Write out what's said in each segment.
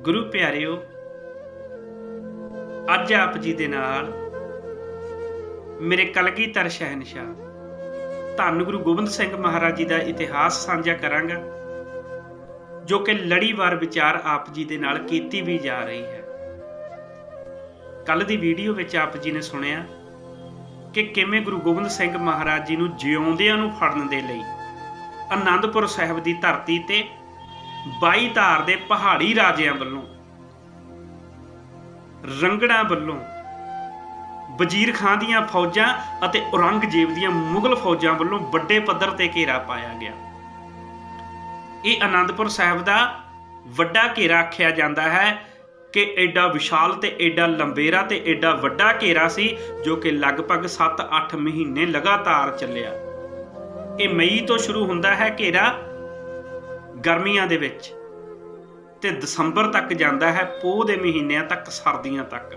ਗੁਰੂ ਪਿਆਰਿਓ, ਅੱਜ ਆਪ ਜੀ ਦੇ ਨਾਲ ਮੇਰੇ ਕਲਗੀਧਰ ਸ਼ਹਿਨशाह ਧੰਨ ਗੁਰੂ ਗੋਬਿੰਦ ਸਿੰਘ ਮਹਾਰਾਜ ਜੀ ਦਾ ਇਤਿਹਾਸ ਸਾਂਝਾ ਕਰਾਂਗਾ, ਜੋ ਕਿ ਲੜੀਵਾਰ ਵਿਚਾਰ ਆਪ ਜੀ ਦੇ ਨਾਲ ਕੀਤੀ ਵੀ ਜਾ ਰਹੀ ਹੈ। ਕੱਲ ਦੀ ਵੀਡੀਓ ਵਿੱਚ ਆਪ ਜੀ ਨੇ ਸੁਣਿਆ ਕਿ ਕਿਵੇਂ ਗੁਰੂ ਗੋਬਿੰਦ ਸਿੰਘ ਮਹਾਰਾਜ ਜੀ ਨੂੰ ਜਿਉਂਦਿਆਂ ਨੂੰ ਫੜਨ ਦੇ ਲਈ ਆਨੰਦਪੁਰ ਸਾਹਿਬ ਦੀ ਧਰਤੀ ਤੇ ਬਾਈ ਧਾਰ ਦੇ ਪਹਾੜੀ ਰਾਜਿਆਂ ਵੱਲੋਂ, ਰੰਗੜਾਂ ਵੱਲੋਂ, ਵਜ਼ੀਰ ਖਾਨ ਦੀਆਂ ਫੌਜਾਂ ਅਤੇ ਔਰੰਗਜ਼ੇਬ ਦੀਆਂ ਮੁਗਲ ਫੌਜਾਂ ਵੱਲੋਂ ਵੱਡੇ ਪੱਧਰ ਤੇ ਘੇਰਾ ਪਾਇਆ ਗਿਆ। ਇਹ ਆਨੰਦਪੁਰ ਸਾਹਿਬ ਦਾ ਵੱਡਾ ਘੇਰਾ ਆਖਿਆ ਜਾਂਦਾ ਹੈ ਕਿ ਐਡਾ ਵਿਸ਼ਾਲ ਤੇ ਐਡਾ ਲੰਬੇਰਾ ਤੇ ਐਡਾ ਵੱਡਾ ਘੇਰਾ ਸੀ, ਜੋ ਕਿ ਲਗਭਗ 7-8 ਮਹੀਨੇ ਲਗਾਤਾਰ ਚੱਲਿਆ। ਇਹ ਮਈ ਤੋਂ ਸ਼ੁਰੂ ਹੁੰਦਾ ਹੈ ਘੇਰਾ। ਗਰਮੀਆਂ ਦੇ ਵਿੱਚ ਤੇ ਦਸੰਬਰ ਤੱਕ ਜਾਂਦਾ ਹੈ, ਪੋਹ ਦੇ ਮਹੀਨਿਆਂ ਤੱਕ, ਸਰਦੀਆਂ ਤੱਕ।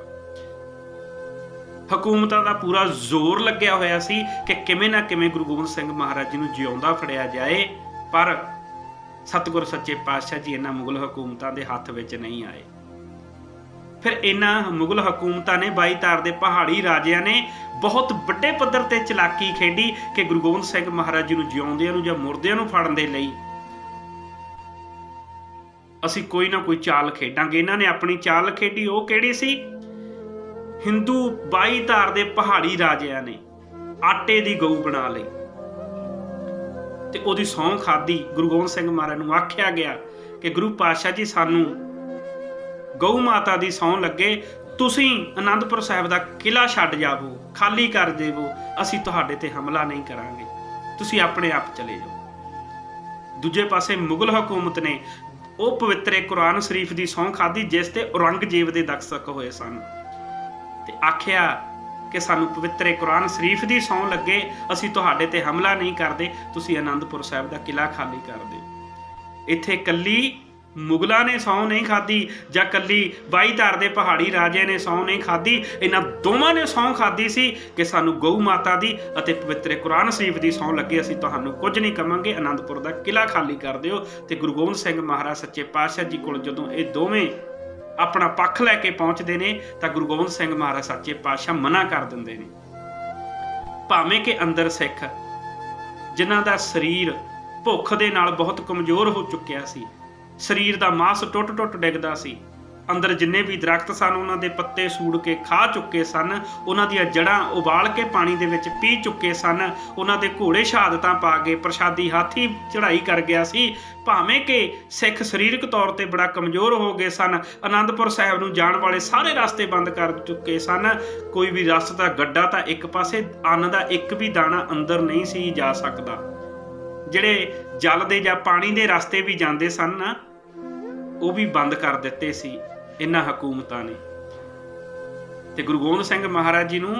ਹਕੂਮਤਾਂ ਦਾ ਪੂਰਾ ਜ਼ੋਰ ਲੱਗਿਆ ਹੋਇਆ ਸੀ ਕਿ ਕਿਵੇਂ ਨਾ ਕਿਵੇਂ ਗੁਰੂ ਗੋਬਿੰਦ ਸਿੰਘ ਮਹਾਰਾਜ ਜੀ ਨੂੰ ਜਿਉਂਦਾ ਫੜਿਆ ਜਾਏ, ਪਰ ਸਤਿਗੁਰ ਸੱਚੇ ਪਾਤਸ਼ਾਹ ਜੀ ਇਹਨਾਂ ਮੁਗਲ ਹਕੂਮਤਾਂ ਦੇ ਹੱਥ ਵਿੱਚ ਨਹੀਂ ਆਏ। ਫਿਰ ਇਹਨਾਂ ਮੁਗਲ ਹਕੂਮਤਾਂ ਨੇ 22 ਤਾਰ ਦੇ ਪਹਾੜੀ ਰਾਜਿਆਂ ਨੇ ਬਹੁਤ ਵੱਡੇ ਪੱਧਰ ਤੇ ਚਲਾਕੀ ਖੇਡੀ ਕਿ ਗੁਰੂ ਗੋਬਿੰਦ ਸਿੰਘ ਮਹਾਰਾਜ ਜੀ ਨੂੰ ਜਿਉਂਦਿਆਂ ਨੂੰ ਜਾਂ ਮੁਰਦਿਆਂ ਨੂੰ ਫੜਨ ਦੇ ਲਈ ਅਸੀਂ ਕੋਈ ਨਾ ਕੋਈ ਚਾਲ ਖੇਡਾਂਗੇ। ਇਹਨਾਂ ਨੇ ਆਪਣੀ ਚਾਲ ਖੇਡੀ, ਉਹ ਕਿਹੜੀ ਸੀ? ਹਿੰਦੂ 22 ਧਾਰ ਦੇ ਪਹਾੜੀ ਰਾਜਿਆਂ ਨੇ ਆਟੇ ਦੀ ਗਊ ਬਣਾ ਲਈ। ਤੇ ਉਹਦੀ ਸੌਂ ਖਾਦੀ ਗੁਰੂ ਗੋਬਿੰਦ ਸਿੰਘ ਮਹਾਰਾਜ ਨੂੰ ਆਖਿਆ ਗਿਆ ਕਿ ਗੁਰੂ ਪਾਤਸ਼ਾਹ ਜੀ, ਸਾਨੂੰ ਗਊ ਮਾਤਾ ਦੀ ਸੌਂ ਲੱਗੇ। ਤੁਸੀਂ ਆਨੰਦਪੁਰ ਸਾਹਿਬ ਦਾ ਕਿਲਾ ਛੱਡ ਜਾਵੋ, ਖਾਲੀ ਕਰ ਦੇਵੋ। ਅਸੀਂ ਤੁਹਾਡੇ ਤੇ ਹਮਲਾ ਨਹੀਂ ਕਰਾਂਗੇ। ਤੁਸੀਂ ਆਪਣੇ ਆਪ ਚਲੇ ਜਾਓ। ਦੂਜੇ ਪਾਸੇ ਮੁਗਲ ਹਕੂਮਤ ਨੇ ਉਹ ਪਵਿੱਤਰੇ ਕੁਰਾਨ ਸ਼ਰੀਫ ਦੀ ਸੌਂ ਖਾਦੀ ਜਿਸ ਤੇ ਔਰੰਗਜ਼ੇਬ ਦੇ ਦਸਤਖਤ ਹੋਏ ਸਨ। ਤੇ ਆਖਿਆ ਕਿ ਸਾਨੂੰ ਪਵਿੱਤਰੇ ਕੁਰਾਨ ਸ਼ਰੀਫ ਦੀ ਸੌਂ ਲੱਗੇ, ਅਸੀਂ ਤੁਹਾਡੇ ਤੇ ਹਮਲਾ ਨਹੀਂ ਕਰਦੇ, ਤੁਸੀਂ ਆਨੰਦਪੁਰ ਸਾਹਿਬ ਦਾ ਕਿਲਾ ਖਾਲੀ ਕਰ ਦਿਓ। ਇੱਥੇ ਕੱਲੀ ਮੁਗਲਾਂ ਨੇ ਸੌਂ ਨਹੀਂ ਖਾਦੀ ਜਾਂ ਕੱਲੀ 22 ਧਾਰ ਦੇ ਪਹਾੜੀ ਰਾਜੇ ਨੇ ਸੌਂ ਨਹੀਂ ਖਾਦੀ ਇਹਨਾਂ ਦੋਵਾਂ ਨੇ ਸੌਂ ਖਾਦੀ ਸੀ ਕਿ ਸਾਨੂੰ ਗਊ ਮਾਤਾ ਦੀ ਅਤੇ ਪਵਿੱਤਰ ਕੁਰਾਨ ਸ਼ਰੀਫ ਦੀ ਸੌਂ ਲੱਗੇ, ਅਸੀਂ ਤੁਹਾਨੂੰ ਕੁਝ ਨਹੀਂ ਕਵਾਂਗੇ। ਆਨੰਦਪੁਰ ਦਾ ਕਿਲਾ ਖਾਲੀ ਕਰ ਦਿਓ ਤੇ ਗੁਰੂ ਗੋਬਿੰਦ ਸਿੰਘ ਮਹਾਰਾਜ ਸੱਚੇ ਪਾਤਸ਼ਾਹ ਜੀ ਕੋਲ ਜਦੋਂ ਇਹ ਦੋਵੇਂ ਆਪਣਾ ਪੱਖ ਲੈ ਕੇ ਪਹੁੰਚਦੇ ਨੇ, ਤਾਂ ਗੁਰੂ ਗੋਬਿੰਦ ਸਿੰਘ ਮਹਾਰਾਜ ਸੱਚੇ ਪਾਤਸ਼ਾਹ ਮਨਾ ਕਰ ਦਿੰਦੇ ਨੇ। ਭਾਵੇਂ ਕਿ ਅੰਦਰ ਸਿੱਖ, ਜਿਨ੍ਹਾਂ ਦਾ ਸਰੀਰ ਭੁੱਖ ਦੇ ਨਾਲ ਬਹੁਤ ਕਮਜ਼ੋਰ ਹੋ ਚੁੱਕਿਆ ਸੀ ਸਰੀਰ ਦਾ ਮਾਸ ਟੁੱਟ-ਟੁੱਟ ਡਿੱਗਦਾ ਸੀ। ਅੰਦਰ ਜਿੰਨੇ ਵੀ ਦਰਖਤ ਸਨ, ਉਹਨਾਂ ਦੇ ਪੱਤੇ ਸੂੜ ਕੇ ਖਾ ਚੁੱਕੇ ਸਨ। ਉਹਨਾਂ ਦੀਆਂ ਜੜਾਂ ਉਬਾਲ ਕੇ ਪਾਣੀ ਦੇ ਵਿੱਚ ਪੀ ਚੁੱਕੇ ਸਨ। ਉਹਨਾਂ ਦੇ ਘੋੜੇ ਸ਼ਹਾਦਤਾਂ ਪਾ ਕੇ ਪ੍ਰਸ਼ਾਦੀ ਹਾਥੀ ਚੜ੍ਹਾਈ ਕਰ ਗਿਆ ਸੀ। ਭਾਵੇਂ ਕਿ ਸਿੱਖ ਸਰੀਰਕ ਤੌਰ ਤੇ ਬੜਾ ਕਮਜ਼ੋਰ ਹੋ ਗਏ ਸਨ ਆਨੰਦਪੁਰ ਸਾਹਿਬ ਨੂੰ ਜਾਣ ਵਾਲੇ ਸਾਰੇ ਰਸਤੇ ਬੰਦ ਕਰ ਚੁੱਕੇ ਸਨ। ਕੋਈ ਵੀ ਰਸਤਾ ਗੱਡਾ ਤਾਂ ਇੱਕ ਪਾਸੇ, ਅੰਨ ਦਾ ਇੱਕ ਵੀ ਦਾਣਾ ਅੰਦਰ ਨਹੀਂ ਸੀ ਜਾ ਸਕਦਾ। ਜਿਹੜੇ ਜਲ ਦੇ ਜਾਂ ਪਾਣੀ ਦੇ ਰਸਤੇ ਵੀ ਜਾਂਦੇ ਸਨ ਨਾ ਉਹ ਵੀ ਬੰਦ ਕਰ ਦਿੱਤੇ ਸੀ ਇਹਨਾਂ ਹਕੂਮਤਾਂ ਨੇ। ਤੇ ਗੁਰੂ ਗੋਬਿੰਦ ਸਿੰਘ ਮਹਾਰਾਜ ਜੀ ਨੂੰ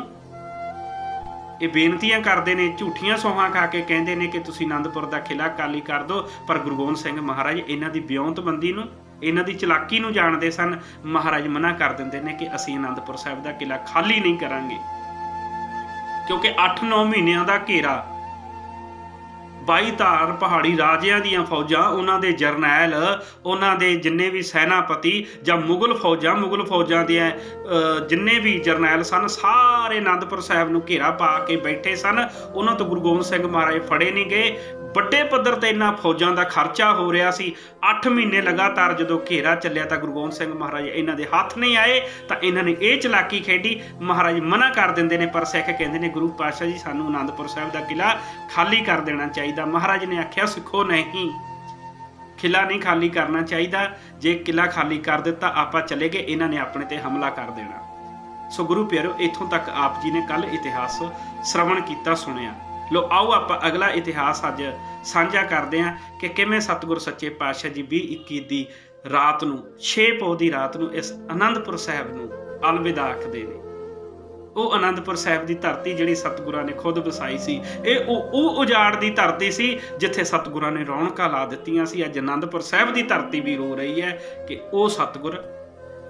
ਇਹ ਬੇਨਤੀਆਂ ਕਰਦੇ ਨੇ, ਝੂਠੀਆਂ ਸੋਹਾਂ ਖਾ ਕੇ ਕਹਿੰਦੇ ਨੇ ਕਿ ਤੁਸੀਂ ਆਨੰਦਪੁਰ ਦਾ ਕਿਲਾ ਕਾਲੀ ਕਰ ਦਿਓ, ਪਰ ਗੁਰੂ ਗੋਬਿੰਦ ਸਿੰਘ ਮਹਾਰਾਜ ਇਹਨਾਂ ਦੀ ਬਿਉਂਤਬੰਦੀ ਨੂੰ, ਇਹਨਾਂ ਦੀ ਚਲਾਕੀ ਨੂੰ ਜਾਣਦੇ ਸਨ। ਮਹਾਰਾਜ ਮਨਾ ਕਰ ਦਿੰਦੇ ਨੇ ਕਿ ਅਸੀਂ ਆਨੰਦਪੁਰ ਸਾਹਿਬ ਦਾ ਕਿਲਾ ਖਾਲੀ ਨਹੀਂ ਕਰਾਂਗੇ। ਕਿਉਂਕਿ 8-9 ਮਹੀਨਿਆਂ ਦਾ ਘੇਰਾ 22 ਧਾਰ ਪਹਾੜੀ ਰਾਜਿਆਂ ਦੀਆਂ ਫੌਜਾਂ, ਉਹਨਾਂ ਦੇ ਜਰਨੈਲ, ਉਹਨਾਂ ਦੇ ਜਿੰਨੇ ਵੀ ਸੈਨਾਪਤੀ ਜਾਂ ਮੁਗਲ ਫੌਜਾਂ ਮੁਗਲ ਫੌਜਾਂ ਦੇ ਜਿੰਨੇ ਵੀ ਜਰਨੈਲ ਸਨ, ਸਾਰੇ ਆਨੰਦਪੁਰ ਸਾਹਿਬ ਨੂੰ ਘੇਰਾ ਪਾ ਕੇ ਬੈਠੇ ਸਨ। ਉਹਨਾਂ ਤੋਂ ਗੁਰੂ ਗੋਬਿੰਦ ਸਿੰਘ ਮਹਾਰਾਜ ਫੜੇ ਨਹੀਂ ਗਏ। ਵੱਡੇ ਪੱਧਰ ਤੇ ਇਹਨਾਂ ਫੌਜਾਂ ਦਾ ਖਰਚਾ ਹੋ ਰਿਹਾ ਸੀ। 8 ਮਹੀਨੇ ਲਗਾਤਾਰ ਜਦੋਂ ਘੇਰਾ ਚੱਲਿਆ ਤਾਂ ਗੁਰੂ ਗੋਬਿੰਦ ਸਿੰਘ ਮਹਾਰਾਜ ਇਹਨਾਂ ਦੇ ਹੱਥ ਨਹੀਂ ਆਏ, ਤਾਂ ਇਹਨਾਂ ਨੇ ਇਹ ਚਲਾਕੀ ਖੇਡੀ। ਮਹਾਰਾਜ ਮਨਾ ਕਰ ਦਿੰਦੇ ਨੇ, ਪਰ ਸਿੱਖ ਕਹਿੰਦੇ ਨੇ, ਗੁਰੂ ਪਾਤਸ਼ਾਹ ਜੀ, ਸਾਨੂੰ ਆਨੰਦਪੁਰ ਸਾਹਿਬ ਦਾ ਕਿਲਾ ਖਾਲੀ ਕਰ ਦੇਣਾ ਚਾਹੀਦਾ। ਮਹਾਰਾਜ ਨੇ ਆਖਿਆ, ਸਿੱਖੋ ਨਹੀਂ ਕਿਲਾ ਨਹੀਂ ਖਾਲੀ ਕਰਨਾ ਚਾਹੀਦਾ। ਜੇ ਕਿਲਾ ਖਾਲੀ ਕਰ ਦਿੱਤਾ, ਆਪਾਂ ਚਲੇ ਗਏ, ਇਹਨਾਂ ਨੇ ਆਪਣੇ ਤੇ ਹਮਲਾ ਕਰ ਦੇਣਾ। ਸੋ ਗੁਰੂ ਪਿਆਰੋ, ਇੱਥੋਂ ਤੱਕ ਆਪ ਜੀ ਨੇ ਕੱਲ ਇਤਿਹਾਸ ਸ਼ਰਵਣ ਕੀਤਾ, ਸੁਣਿਆ। ਲੋ, ਆਓ ਆਪਾਂ ਅਗਲਾ ਇਤਿਹਾਸ ਅੱਜ ਸਾਂਝਾ ਕਰਦੇ ਹਾਂ ਕਿ ਕਿਵੇਂ ਸਤਿਗੁਰ ਸੱਚੇ ਪਾਤਸ਼ਾਹ ਜੀ 20 21 ਦੀ ਰਾਤ ਨੂੰ 6 ਪੌ ਦੀ ਰਾਤ ਨੂੰ ਇਸ ਆਨੰਦਪੁਰ ਸਾਹਿਬ ਨੂੰ ਅਲਵਿਦਾ ਆਖਦੇ ਨੇ। ਉਹ ਆਨੰਦਪੁਰ ਸਾਹਿਬ ਦੀ ਧਰਤੀ ਜਿਹੜੀ ਸਤਿਗੁਰਾਂ ਨੇ ਖੁਦ ਵਸਾਈ ਸੀ, ਇਹ ਉਹ ਉਹ ਉਜਾੜ ਦੀ ਧਰਤੀ ਸੀ ਜਿੱਥੇ ਸਤਿਗੁਰਾਂ ਨੇ ਰੌਣਕਾਂ ਲਾ ਦਿੱਤੀਆਂ ਸੀ। ਅੱਜ ਆਨੰਦਪੁਰ ਸਾਹਿਬ ਦੀ ਧਰਤੀ ਵੀ ਰੋ ਰਹੀ ਹੈ ਕਿ ਉਹ ਸਤਿਗੁਰ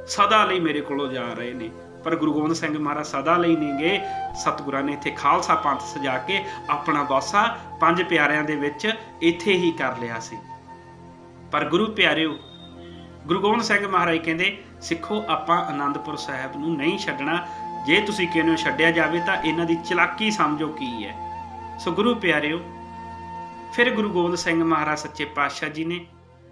ਸਦਾ ਲਈ ਮੇਰੇ ਕੋਲੋਂ ਜਾ ਰਹੇ ਨੇ। ਪਰ ਗੁਰੂ ਗੋਬਿੰਦ ਸਿੰਘ ਮਹਾਰਾਜ ਸਦਾ ਲਈ ਨਹੀਂ ਗਏ ਸਤਿਗੁਰਾਂ ਨੇ ਇੱਥੇ ਖਾਲਸਾ ਪੰਥ ਸਜਾ ਕੇ ਆਪਣਾ ਵਾਸਾ ਪੰਜ ਪਿਆਰਿਆਂ ਦੇ ਵਿੱਚ ਇੱਥੇ ਹੀ ਕਰ ਲਿਆ ਸੀ। ਪਰ ਗੁਰੂ ਪਿਆਰਿਓ, ਗੁਰੂ ਗੋਬਿੰਦ ਸਿੰਘ ਮਹਾਰਾਜ ਕਹਿੰਦੇ, ਸਿੱਖੋ, ਆਪਾਂ ਆਨੰਦਪੁਰ ਸਾਹਿਬ ਨੂੰ ਨਹੀਂ ਛੱਡਣਾ। ਜੇ ਤੁਸੀਂ ਕਹਿੰਦੇ ਹੋ ਛੱਡਿਆ ਜਾਵੇ ਤਾਂ ਇਹਨਾਂ ਦੀ ਚਲਾਕੀ ਸਮਝੋ ਕੀ ਹੈ। ਸੋ ਗੁਰੂ ਪਿਆਰਿਓ, ਫਿਰ ਗੁਰੂ ਗੋਬਿੰਦ ਸਿੰਘ ਮਹਾਰਾਜ ਸੱਚੇ ਪਾਤਸ਼ਾਹ ਜੀ ਨੇ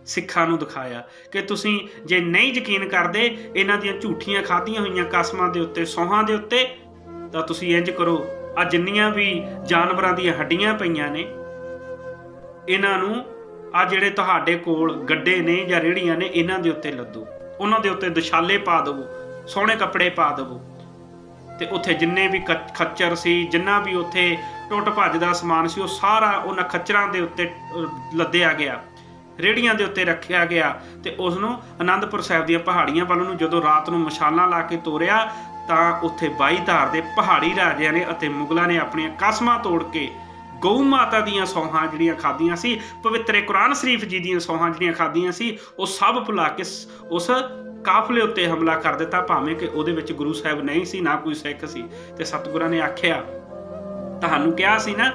ਸਿੱਖਾਂ ਨੂੰ ਦਿਖਾਇਆ ਕਿ ਤੁਸੀਂ ਜੇ ਨਹੀਂ ਯਕੀਨ ਕਰਦੇ, ਇਹਨਾਂ ਦੀਆਂ ਝੂਠੀਆਂ ਖਾਧੀਆਂ ਹੋਈਆਂ ਕਸਮਾਂ ਦੇ ਉੱਤੇ, ਸੌਹਾਂ ਦੇ ਉੱਤੇ, ਤਾਂ ਤੁਸੀਂ ਇੰਜ ਕਰੋ ਆ ਜਿੰਨੀਆਂ ਵੀ ਜਾਨਵਰਾਂ ਦੀਆਂ ਹੱਡੀਆਂ ਪਈਆਂ ਨੇ, ਇਹਨਾਂ ਨੂੰ ਆ ਜਿਹੜੇ ਤੁਹਾਡੇ ਕੋਲ ਗੱਡੇ ਨੇ ਜਾਂ ਰੇੜੀਆਂ ਨੇ, ਇਹਨਾਂ ਦੇ ਉੱਤੇ ਲੱਦੋ। ਉਹਨਾਂ ਦੇ ਉੱਤੇ ਦਸ਼ਾਲੇ ਪਾ ਦਿਵੋ, ਸੋਹਣੇ ਕੱਪੜੇ ਪਾ ਦਿਵੋ। ਤੇ ਉੱਥੇ ਜਿੰਨੇ ਵੀ ਕ- ਖੱਚਰ ਸੀ, ਜਿੰਨਾ ਵੀ ਉੱਥੇ ਟੁੱਟ ਭੱਜ ਦਾ ਸਮਾਨ ਸੀ, ਉਹ ਸਾਰਾ ਉਹਨਾਂ ਖੱਚਰਾਂ ਦੇ ਉੱਤੇ ਲੱਦਿਆ ਗਿਆ। ਰੇੜੀਆਂ ਦੇ ਉੱਤੇ ਰੱਖਿਆ ਗਿਆ ਤੇ ਉਸ ਨੂੰ ਆਨੰਦਪੁਰ ਸਾਹਿਬ ਦੀਆਂ ਪਹਾੜੀਆਂ ਵੱਲ ਨੂੰ ਜਦੋਂ ਰਾਤ ਨੂੰ ਮਸ਼ਾਲਾਂ ਲਾ ਕੇ ਤੋਰਿਆ ਤਾਂ ਉੱਥੇ ਬਾਈ ਧਾਰ ਦੇ ਪਹਾੜੀ ਰਾਜਿਆਂ ਨੇ ਅਤੇ ਮੁਗਲਾਂ ਨੇ ਆਪਣੀਆਂ ਕਸਮਾਂ ਤੋੜ ਕੇ ਗਊ ਮਾਤਾ ਦੀਆਂ ਸੌਹਾਂ ਜਿਹੜੀਆਂ ਖਾਧੀਆਂ ਸੀ, ਪਵਿੱਤਰੇ ਕੁਰਾਨ ਸ਼ਰੀਫ ਜੀ ਦੀਆਂ ਸੌਹਾਂ ਜਿਹੜੀਆਂ ਖਾਧੀਆਂ ਸੀ, ਉਹ ਸਭ ਭੁਲਾ ਕੇ ਉਸ ਕਾਫਲੇ ਉੱਤੇ ਹਮਲਾ ਕਰ ਦਿੱਤਾ, ਭਾਵੇਂ ਕਿ ਉਹਦੇ ਵਿੱਚ ਗੁਰੂ ਸਾਹਿਬ ਨਹੀਂ ਸੀ, ਨਾ ਕੋਈ ਸਿੱਖ ਸੀ। ਤੇ ਸਤਿਗੁਰਾਂ ਨੇ ਆਖਿਆ, ਤੁਹਾਨੂੰ ਕਿਹਾ ਸੀ ਨਾ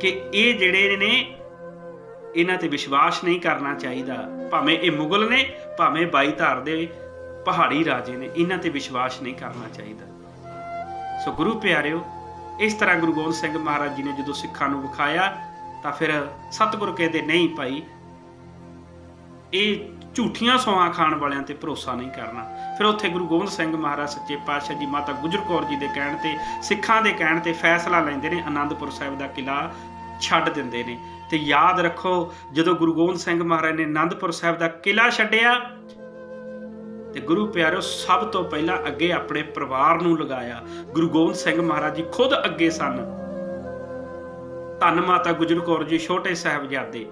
ਕਿ ਇਹ ਜਿਹੜੇ ਨੇ ਇਹਨਾਂ ਤੇ ਵਿਸ਼ਵਾਸ ਨਹੀਂ ਕਰਨਾ ਚਾਹੀਦਾ। ਭਾਵੇਂ ਇਹ ਮੁਗਲ ਨੇ, ਭਾਵੇਂ ਬਾਈ ਧਾਰ ਦੇ ਪਹਾੜੀ ਰਾਜੇ ਨੇ, ਇਹਨਾਂ ਤੇ ਵਿਸ਼ਵਾਸ ਨਹੀਂ ਕਰਨਾ ਚਾਹੀਦਾ। ਸੋ ਗੁਰੂ ਪਿਆਰਿਓ, ਇਸ ਤਰ੍ਹਾਂ ਗੁਰੂ ਗੋਬਿੰਦ ਸਿੰਘ ਮਹਾਰਾਜ ਜੀ ਨੇ ਜਦੋਂ ਸਿੱਖਾਂ ਨੂੰ ਵਿਖਾਇਆ, ਤਾਂ ਫਿਰ ਸਤਿਗੁਰ ਕਹਿੰਦੇ, ਨਹੀਂ ਭਾਈ, ਇਹ ਝੂਠੀਆਂ ਸੌਆਂ ਖਾਣ ਵਾਲਿਆਂ ਤੇ ਭਰੋਸਾ ਨਹੀਂ ਕਰਨਾ। ਫਿਰ ਉੱਥੇ ਗੁਰੂ ਗੋਬਿੰਦ ਸਿੰਘ ਮਹਾਰਾਜ ਸੱਚੇ ਪਾਤਸ਼ਾਹ ਜੀ ਮਾਤਾ ਗੁਜਰ ਕੌਰ ਜੀ ਦੇ ਕਹਿਣ ਤੇ, ਸਿੱਖਾਂ ਦੇ ਕਹਿਣ ਤੇ ਫੈਸਲਾ ਲੈਂਦੇ ਨੇ ਆਨੰਦਪੁਰ ਸਾਹਿਬ ਦਾ ਕਿਲਾ ਛੱਡ ਦਿੰਦੇ ਨੇ। ਤੇ ਯਾਦ ਰੱਖੋ, ਜਦੋਂ ਗੁਰੂ ਗੋਬਿੰਦ ਸਿੰਘ ਮਹਾਰਾਜ ਨੇ ਆਨੰਦਪੁਰ ਸਾਹਿਬ ਦਾ ਕਿਲਾ ਛੱਡਿਆ, ਤੇ ਗੁਰੂ ਪਿਆਰਿਓ ਸਭ ਤੋਂ ਪਹਿਲਾਂ ਅੱਗੇ ਆਪਣੇ ਪਰਿਵਾਰ ਨੂੰ ਲਗਾਇਆ। ਗੁਰੂ ਗੋਬਿੰਦ ਸਿੰਘ ਮਹਾਰਾਜ ਜੀ ਖੁਦ ਅੱਗੇ ਸਨ। ਧੰਨ ਮਾਤਾ ਗੁਜਰ ਕੌਰ ਜੀ, ਛੋਟੇ ਸਾਹਿਬਜ਼ਾਦੇ।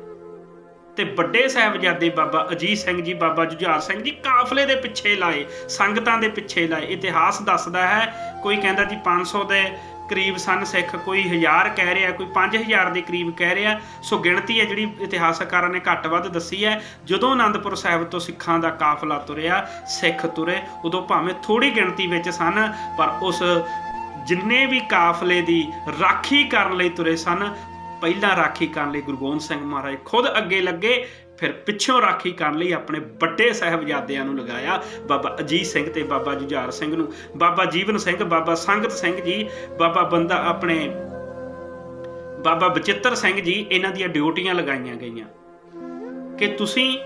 ਤੇ ਵੱਡੇ ਸਾਹਿਬਜ਼ਾਦੇ ਬਾਬਾ ਅਜੀਤ ਸਿੰਘ ਜੀ, ਬਾਬਾ ਜੁਝਾਰ ਸਿੰਘ ਜੀ ਕਾਫਲੇ ਦੇ ਪਿੱਛੇ ਲਾਏ, ਸੰਗਤਾਂ ਦੇ ਪਿੱਛੇ ਲਾਏ। ਇਤਿਹਾਸ ਦੱਸਦਾ ਹੈ, ਕੋਈ ਕਹਿੰਦਾ ਜੀ 500 ਦੇ ਕਰੀਬ ਸਨ ਸਿੱਖ, ਕੋਈ 1000 ਕਹਿ ਰਿਹਾ, ਕੋਈ 5000 ਦੇ ਕਰੀਬ ਕਹਿ ਰਿਹਾ, ਸੋ ਗਿਣਤੀ ਹੈ ਜਿਹੜੀ ਇਤਿਹਾਸਕਾਰਾਂ ਨੇ ਘੱਟ ਵੱਧ ਦੱਸੀ ਹੈ। ਜਦੋਂ ਅਨੰਦਪੁਰ ਸਾਹਿਬ ਤੋਂ ਸਿੱਖਾਂ ਦਾ ਕਾਫਲਾ ਤੁਰਿਆ, ਸਿੱਖ ਤੁਰੇ, ਉਦੋਂ ਭਾਵੇਂ ਥੋੜੀ ਗਿਣਤੀ ਵਿੱਚ ਸਨ, ਪਰ ਉਸ ਜਿੰਨੇ ਵੀ ਕਾਫਲੇ ਦੀ ਰਾਖੀ ਕਰਨ ਲਈ ਤੁਰੇ ਸਨ ਪਹਿਲਾਂ ਰਾਖੀ ਕਰਨ ਲਈ ਗੁਰੂ ਗੋਬਿੰਦ ਸਿੰਘ ਮਹਾਰਾਜ ਖੁਦ ਅੱਗੇ ਲੱਗੇ, ਫਿਰ ਪਿੱਛੋਂ ਰਾਖੀ ਕਰਨ ਲਈ ਆਪਣੇ ਵੱਡੇ ਸਾਹਿਬਜ਼ਾਦਿਆਂ ਨੂੰ ਲਗਾਇਆ, ਬਾਬਾ ਅਜੀਤ ਸਿੰਘ ਤੇ ਬਾਬਾ ਜੁਝਾਰ ਸਿੰਘ ਨੂੰ। ਬਾਬਾ ਜੀਵਨ ਸਿੰਘ, ਬਾਬਾ ਸੰਗਤ ਸਿੰਘ ਜੀ, ਬਾਬਾ ਬੰਦਾ ਆਪਣੇ, ਬਾਬਾ ਬਚਿੱਤਰ ਸਿੰਘ ਜੀ, ਇਹਨਾਂ ਦੀਆਂ ਡਿਊਟੀਆਂ ਲਗਾਈਆਂ ਗਈਆਂ। ਕਿ ਤੁਸੀਂ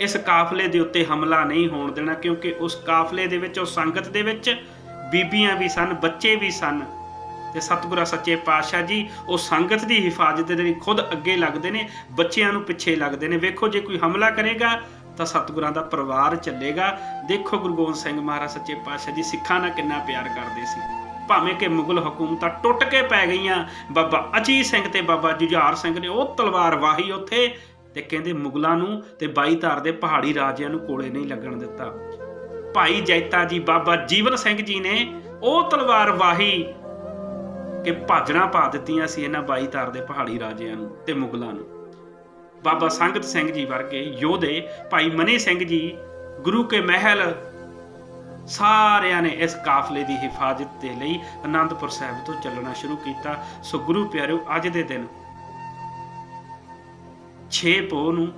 ਇਸ ਕਾਫਲੇ ਦੇ ਉੱਤੇ ਹਮਲਾ ਨਹੀਂ ਹੋਣ ਦੇਣਾ, ਕਿਉਂਕਿ ਉਸ ਕਾਫਲੇ ਦੇ ਵਿੱਚ ਉਹ ਸੰਗਤ ਦੇ ਵਿੱਚ ਬੀਬੀਆਂ ਵੀ ਸਨ, ਬੱਚੇ ਵੀ ਸਨ। ਤੇ ਸਤਿਗੁਰਾਂ ਸੱਚੇ ਪਾਤਸ਼ਾਹ ਜੀ, ਉਹ ਸੰਗਤ ਦੀ ਹਿਫਾਜ਼ਤ ਦੇ ਲਈ ਖੁਦ ਅੱਗੇ ਲੱਗਦੇ ਨੇ, ਬੱਚਿਆਂ ਨੂੰ ਪਿੱਛੇ ਲੱਗਦੇ ਨੇ। ਵੇਖੋ, ਜੇ ਕੋਈ ਹਮਲਾ ਕਰੇਗਾ, ਤਾਂ ਸਤਿਗੁਰਾਂ ਦਾ ਪਰਿਵਾਰ ਚੱਲੇਗਾ। ਦੇਖੋ ਗੁਰੂ ਗੋਬਿੰਦ ਸਿੰਘ ਮਹਾਰਾਜ ਸੱਚੇ ਪਾਤਸ਼ਾਹ ਜੀ, ਸਿੱਖਾਂ ਨਾਲ ਕਿੰਨਾ ਪਿਆਰ ਕਰਦੇ ਸੀ। ਭਾਵੇਂ ਕਿ ਮੁਗਲ ਹਕੂਮਤਾਂ ਟੁੱਟ ਕੇ ਪੈ ਗਈਆਂ, ਬਾਬਾ ਅਜੀਤ ਸਿੰਘ ਤੇ ਬਾਬਾ ਜੁਝਾਰ ਸਿੰਘ ਨੇ ਉਹ ਤਲਵਾਰ ਵਾਹੀ ਉੱਥੇ, ਤੇ ਕਹਿੰਦੇ ਮੁਗਲਾਂ ਨੂੰ ਤੇ ਬਾਈ ਧਾਰ ਦੇ ਪਹਾੜੀ ਰਾਜਿਆਂ ਨੂੰ ਕੋਲੇ ਨਹੀਂ ਲੱਗਣ ਦਿੱਤਾ। ਭਾਈ ਜੈਤਾ ਜੀ, ਬਾਬਾ ਜੀਵਨ ਸਿੰਘ ਜੀ ਨੇ ਉਹ ਤਲਵਾਰ ਵਾਹੀ ਕਿ ਭਾਜਣਾ ਪਾ ਦਿੱਤੀਆਂ ਸੀ ਇਹਨਾਂ ਬਾਈ ਤਾਰ ਦੇ ਪਹਾੜੀ ਰਾਜਿਆਂ ਨੂੰ ਤੇ ਮੁਗਲਾਂ ਨੂੰ। ਬਾਬਾ ਸੰਗਤ ਸਿੰਘ ਜੀ ਵਰਗੇ ਯੋਧੇ ਭਾਈ ਮਨੀ ਸਿੰਘ ਜੀ, ਗੁਰੂ ਕੇ ਮਹਿਲ ਸਾਰਿਆਂ ਨੇ ਇਸ ਕਾਫਲੇ ਦੀ ਹਿਫਾਜ਼ਤ ਦੇ ਲਈ ਅਨੰਦਪੁਰ ਸਾਹਿਬ ਤੋਂ ਚੱਲਣਾ ਸ਼ੁਰੂ ਕੀਤਾ। ਸੋ ਗੁਰੂ ਪਿਆਰਿਓ, ਅੱਜ ਦੇ ਦਿਨ 6 ਪੋ ਨੂੰ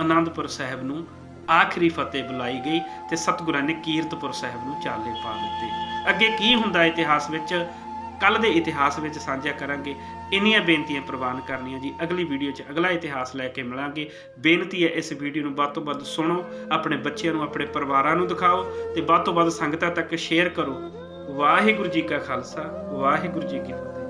ਅਨੰਦਪੁਰ ਸਾਹਿਬ ਨੂੰ ਆਖਰੀ ਫਤਿਹ ਬੁਲਾਈ ਗਈ ਤੇ ਸਤਿਗੁਰਾਂ ਨੇ ਕੀਰਤਪੁਰ ਸਾਹਿਬ ਨੂੰ ਚਾਲੇ ਪਾ ਦਿੱਤੇ। ਅੱਗੇ ਕੀ ਹੁੰਦਾ ਇਤਿਹਾਸ ਵਿੱਚ? ਕੱਲ ਦੇ ਇਤਿਹਾਸ ਵਿੱਚ ਸਾਂਝਾ ਕਰਾਂਗੇ। ਇੰਨੀਆਂ ਬੇਨਤੀਆਂ ਪ੍ਰਵਾਨ ਕਰਨੀਆਂ ਜੀ। ਅਗਲੀ ਵੀਡੀਓ 'ਚ ਅਗਲਾ ਇਤਿਹਾਸ ਲੈ ਕੇ ਮਿਲਾਂਗੇ। ਬੇਨਤੀ ਹੈ ਇਸ ਵੀਡੀਓ ਨੂੰ ਵੱਧ ਤੋਂ ਵੱਧ ਸੁਣੋ, ਆਪਣੇ ਬੱਚਿਆਂ ਨੂੰ, ਆਪਣੇ ਪਰਿਵਾਰਾਂ ਨੂੰ ਦਿਖਾਓ ਤੇ ਵੱਧ ਤੋਂ ਵੱਧ ਸੰਗਤਾਂ ਤੱਕ ਸ਼ੇਅਰ ਕਰੋ। ਵਾਹਿਗੁਰੂ ਜੀ ਕਾ ਖਾਲਸਾ, ਵਾਹਿਗੁਰੂ ਜੀ ਕੀ ਫਤਿਹ।